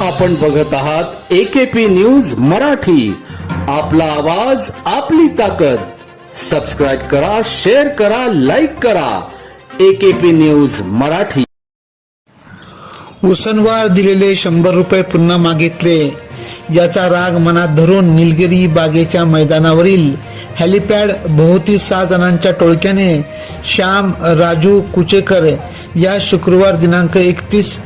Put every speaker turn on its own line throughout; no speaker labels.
आपण बघत आहात एकेपी न्यूज मराठी. आपला आवाज आपली ताकद. सबस्क्राईब करा शेअर करा लाईक करा. AKP news Marathi.
उसनवार दिलेले शंभर रुपये पुन्हा मागितले. याचा राग मनात धरून निलगिरी बागेच्या मैदानावरील हेलिपॅड भोवती सहा जणांच्या टोळक्याने श्याम राजू कुचेकर या शुक्रवार दिनांक एकतीस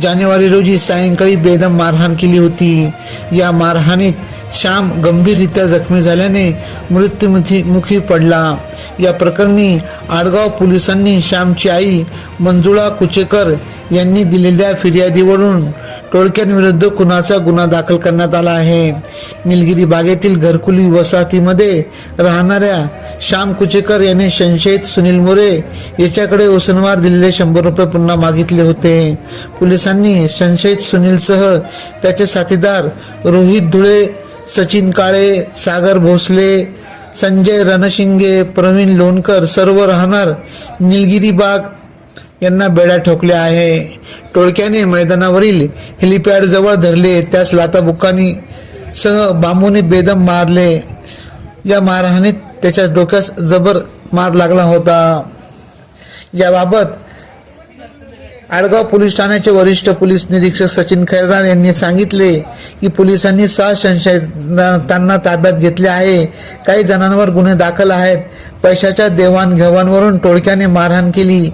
जानेवारी रोजी सायंकाळी बेदम मारहाण केली होती. या मारहाणीत श्याम गंभीररित्या जखमी झाल्याने मृत्युमुखी मुखी पडला. या प्रकरणी आडगाव पोलिसांनी श्यामची आई मंजुळा कुचेकर यांनी दिलेल्या फिर्यादीवरून टोळक्यांविरुद्ध खुनाचा गुन्हा दाखल करण्यात आला आहे? निलगिरी बागेतील घरकुली वसाहतीमध्ये राहणाऱ्या श्याम कुचेकर याने संशयित सुनील मोरे याच्याकडे उसनवार दिलेले शंभर रुपये पुन्हा मागितले होते. पोलिसांनी संशयित सुनीलसह त्याचे साथीदार रोहित धुळे सचिन काळे सागर भोसले संजय रणशिंगे प्रवीण लोणकर सर्व राहणार निलगिरी बाग यांना बेड्या ठोकल्या आहे. टोळक्याने मैदानावरील हेलिपॅड जवळ धरले. त्यास लाताबुक्कानी सह बांबूने बेदम मारले. या मारहाणीत त्याच्या डोक्यास जबर मार लागला होता. याबाबत आडगाव पोलीस ठाण्याचे वरिष्ठ पोलीस निरीक्षक सचिन खैरनार यांनी सांगितले की पोलिसांनी सहा संशयितांना ताब्यात घेतले आहे. काही जणांवर गुन्हे दाखल आहेत. पैशाच्या देवाणघेवाणवरून टोळक्याने मारहाण केली.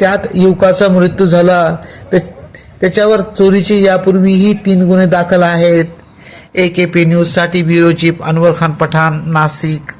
त्यात युवकाचा मृत्यू झाला. त्या- त्याच्यावर चोरीचे यापूर्वीही तीन गुन्हे दाखल आहेत. ए के पी न्यूजसाठी ब्युरो चीफ अनवर खान पठाण नाशिक.